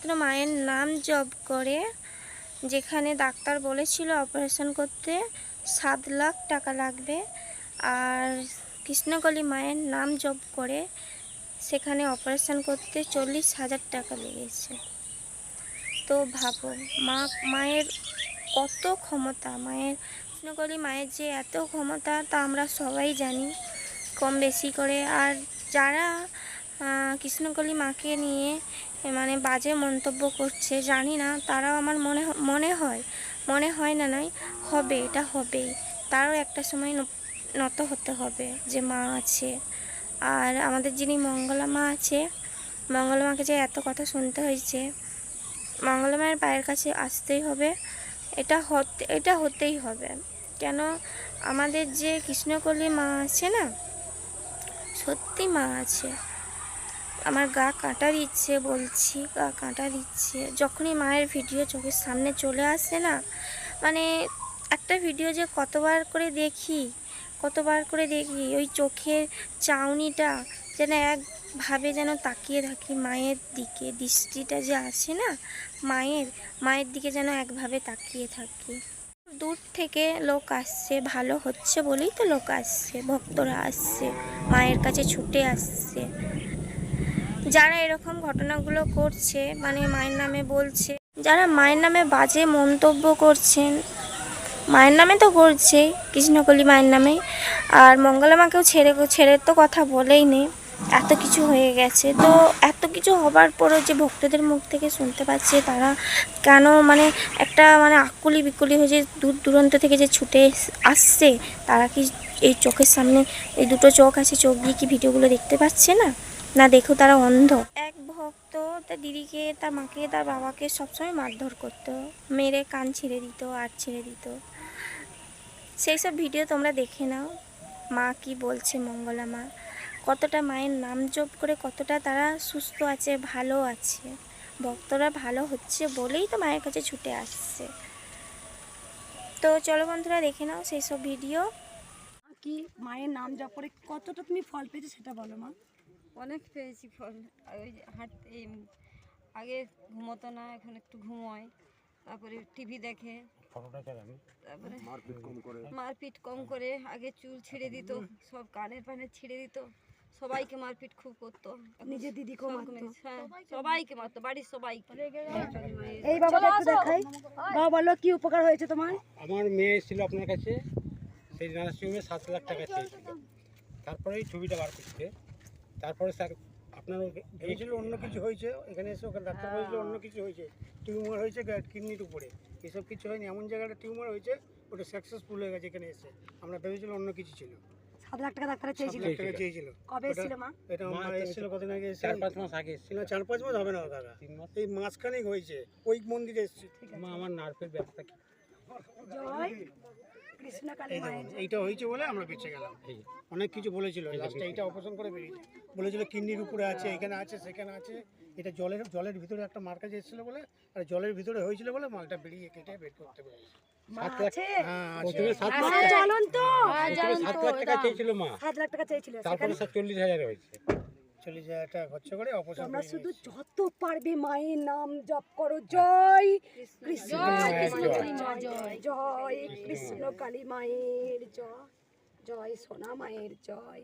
শুধুমাত্র মায়ের নাম জপ করে, যেখানে ডাক্তার বলেছিল অপারেশন করতে সাত লাখ টাকা লাগবে। আর কৃষ্ণকলি মায়ের নাম জপ করে সেখানে অপারেশন করতে চল্লিশ হাজার টাকা লেগেছে। তো ভাবো, মা, মায়ের কত ক্ষমতা? মায়ের, কৃষ্ণকলি মায়ের যে এত ক্ষমতা তা আমরা সবাই জানি, কম বেশি করে। আর যারা কৃষ্ণকলি মাকে নিয়ে মানে বাজে মন্তব্য করছে, জানি না, তারাও আমার মনে মনে হয় মনে হয় না নয় হবে, এটা হবেই। তারও একটা সময় নত হতে হবে যে মা আছে। আর আমাদের যিনি মঙ্গলা মা আছে, মঙ্গলা মাকে যে এত কথা শুনতে হয়েছে, মঙ্গলা মায়ের পায়ের কাছে আসতেই হবে, এটা হতে, এটা হতেই হবে। কেন আমাদের যে কৃষ্ণকলী মা আছে না, সত্যি মা আছে। আমার গা কাটা দিচ্ছে বলছি, গা কাটা দিচ্ছে যখনই মায়ের ভিডিও চোখের সামনে চলে আসে না মানে একটা ভিডিও যে কতবার করে দেখি, কতবার করে দেখি, ওই চোখের চাউনিটা যেন একভাবে যেন তাকিয়ে থাকি, মায়ের দিকে দৃষ্টিটা যে আসে না, মায়ের মায়ের দিকে যেন একভাবে তাকিয়ে থাকি। দূর থেকে লোক আসছে, ভালো হচ্ছে বলেই তো লোক আসছে, ভক্তরা আসছে, মায়ের কাছে ছুটে আসছে। যারা এরকম ঘটনাগুলো করছে মানে মায়ের নামে বলছে, যারা মায়ের নামে বাজে মন্তব্য করছেন, মায়ের নামে তো করছেই কৃষ্ণকলি মায়ের নামে, আর মঙ্গলা মাকেও ছেড়ে ছেড়ে তো কথা বলেই নেই এত কিছু হয়ে গেছে। তো এত কিছু হবার পরও যে ভক্তদের মুখ থেকে শুনতে পাচ্ছে, তারা কেন মানে একটা মানে আকুলি বিকুলি হয়ে যে দূর দূরান্ত থেকে যে ছুটে আসছে, তারা কি এই চোখের সামনে, এই দুটো চোখ আছে, চোখ দিয়ে কি ভিডিওগুলো দেখতে পাচ্ছে না? না, দেখো তারা অন্ধ। এক ভক্ত তার দিদিকে, তার মাকে, তার বাবাকে সবসময় মারধর করতো। মেরে কান ছিঁড়ে দিত আর ছিঁড়ে দিত। সেই সব ভিডিও তোমরা দেখে নাও। মা কি বলছে মঙ্গলা মা? কতটা মায়ের নাম জপ করে কতটা তারা সুস্থ আছে, ভালো আছে। ভক্তরা ভালো হচ্ছে বলেই তো মায়ের কাছে ছুটে আসছে। তো চলো বন্ধুরা, দেখে নাও সেই সব ভিডিও। কি মায়ের নাম জপ করে কতটা তুমি ফল পেয়েছ সেটা বলো মা। অনেক পেয়েছি ফল। আর ওই যে হাঁট আগে ঘুমোতো না এখন একটু ঘুমোয়। তারপরে টিভি দেখে। তারপরে মারপিট কম করে। আগে চুল ছিঁড়ে দিত সব কানের পানে ছিঁড়ে দিত। সবাইকে মারপিট খুব করতো। নিজের মারতো। কমে- সবাইকে মারতো বাড়ির সবাইকে। এই বাবাটা একটু দেখাই বাবা বলো কি উপকার হয়েছে তোমার? আমার মেয়ে এসেছিল আপনার কাছে। সেই নার্সিংহোমে সাত লাখ টাকা চেয়েছিল। তারপরে এই ছবিটা বার করতে তারপরে স্যার আপনার ভেবেছিল অন্য কিছু হয়েছে এখানে এসে ওখানে ডাক্তার বলেছিল অন্য কিছু হয়েছে। টিউমার হয়েছে কিডনির উপরে। এসব কিছু হয়নি। এমন জায়গাটা টিউমার হয়েছে ওটা সাকসেসফুল হয়ে গেছে এখানে এসে। আমরা ভেবেছিলাম অন্য কিছু ছিল। সাত লাখ টাকা ডাক্তার চেয়েছিল। টাকা চেয়েছিল। কবে এসেছিল মা? এটা আমার এসেছিল কতদিন আগে? চার পাঁচ মাস আগে এসেছিল। চার পাঁচ মাস হবে না দাদা। এই মাসখানেক হয়েছে। ওই মন্দিরে এসেছি মা আমার নার্ভের ব্যাপারটা কি জয়। এই মায়ের দেখুন, এইটা হয়েছে বলে আমরা বেঁচে গেলাম। অনেক কিছু বলেছিল লাস্টে এইটা অপারেশন করে বেরিয়েছে বলেছিল কিডনির উপরে আছে এখানে আছে সেখানে আছে। এটা জলের জলের ভিতরে একটা মার্কা এসেছিল বলে আর জলের ভিতরে হয়েছিল বলে মালটা বেরিয়ে কেটে বের করতে পেরেছে। হ্যাঁ তো। সাত লাখ টাকা চেয়েছিল মা। সাত লাখ টাকা চেয়েছিল তারপরে চল্লিশ হাজার হয়েছে। চল্লিশ হাজার টাকা খরচা করে অপারেশন তোমরা শুধু যত পারবে মায়ের নাম জপ করো। জয় কৃষ্ণ জয়। জয় কৃষ্ণ কালী মায়ের জয়। জয় সোনা মায়ের জয়।